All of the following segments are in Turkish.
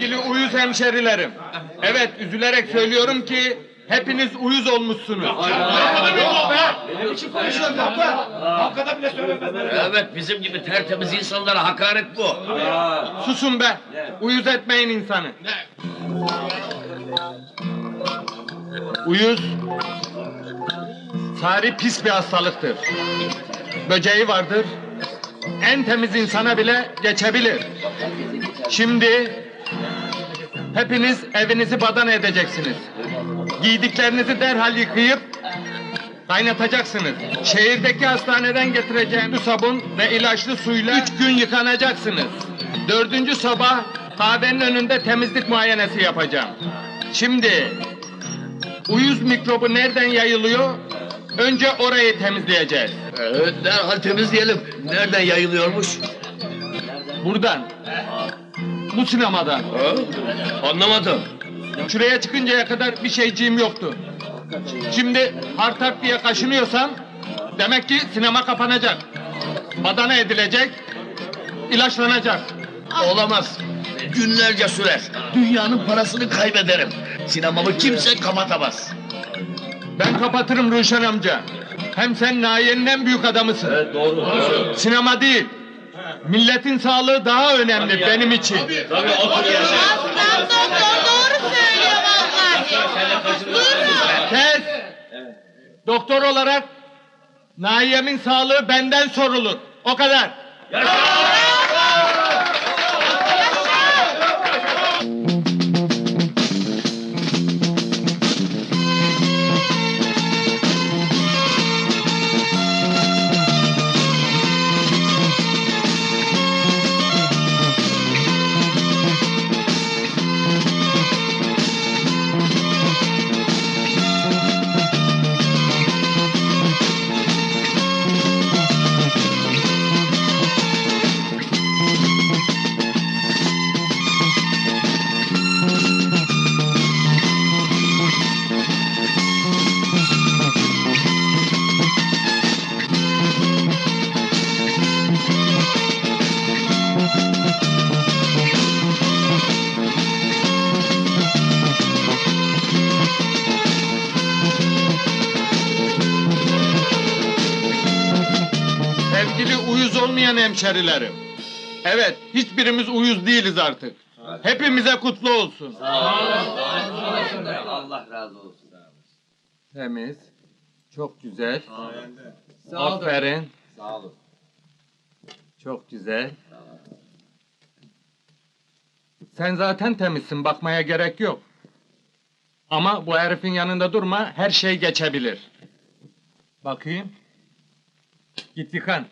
Sevgili uyuz hemşerilerim. Evet üzülerek söylüyorum ki hepiniz uyuz olmuşsunuz. Evet bizim gibi tertemiz insanlara hakaret bu. Susun be. Uyuz etmeyin insanı. Uyuz sari pis bir hastalıktır. Böceği vardır. En temiz insana bile geçebilir. Şimdi hepiniz evinizi badana edeceksiniz. Giydiklerinizi derhal yıkayıp kaynatacaksınız. Şehirdeki hastaneden getireceğim bu sabun ve ilaçlı suyla üç gün yıkanacaksınız. Dördüncü sabah kahvenin önünde temizlik muayenesi yapacağım. Şimdi uyuz mikrobu nereden yayılıyor? Önce orayı temizleyeceğiz. Evet derhal temizleyelim. Nereden yayılıyormuş? Buradan. Bu sinemadan. Ha? Anlamadım. Şuraya çıkıncaya kadar bir şeyciğim yoktu. Şimdi hartak diye kaşınıyorsam demek ki sinema kapanacak. Badana edilecek, ilaçlanacak. Olamaz. Günlerce sürer. Dünyanın parasını kaybederim. Sinemamı kimse kapatamaz. Ben kapatırım Ruşen amca. Hem sen Nahiye'nin en büyük adamısın. Evet doğru. Sinema değil. Milletin sağlığı daha önemli benim için. Tabii otur yerine. Aslan doktor doğru söylüyor vallahi. Durun. Kes! Doktor olarak Nahiye'min sağlığı benden sorulur. O kadar. Sevgili olmayan hemşerilerim. Evet, hiçbirimiz uyuz değiliz artık. Hepimize kutlu olsun. Allah razı olsun. Temiz. Çok güzel. Aferin. Sağ olun. Çok güzel. Sen zaten temizsin, bakmaya gerek yok. Ama bu herifin yanında durma, her şey geçebilir. Bakayım. Git yıkan.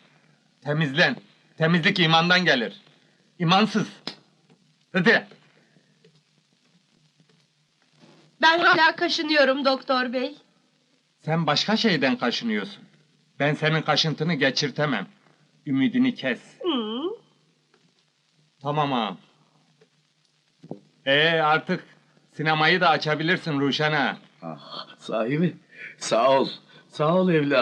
Temizlen. Temizlik imandan gelir. İmansız. Hadi. Ben hala kaşınıyorum doktor bey. Sen başka şeyden kaşınıyorsun. Ben senin kaşıntını geçirtemem. Ümidini kes. Hı. Tamam ağam. Ee artık sinemayı da açabilirsin Ruşen ağa. Ah, sahi mi? Sağ ol. Sağ ol evladım.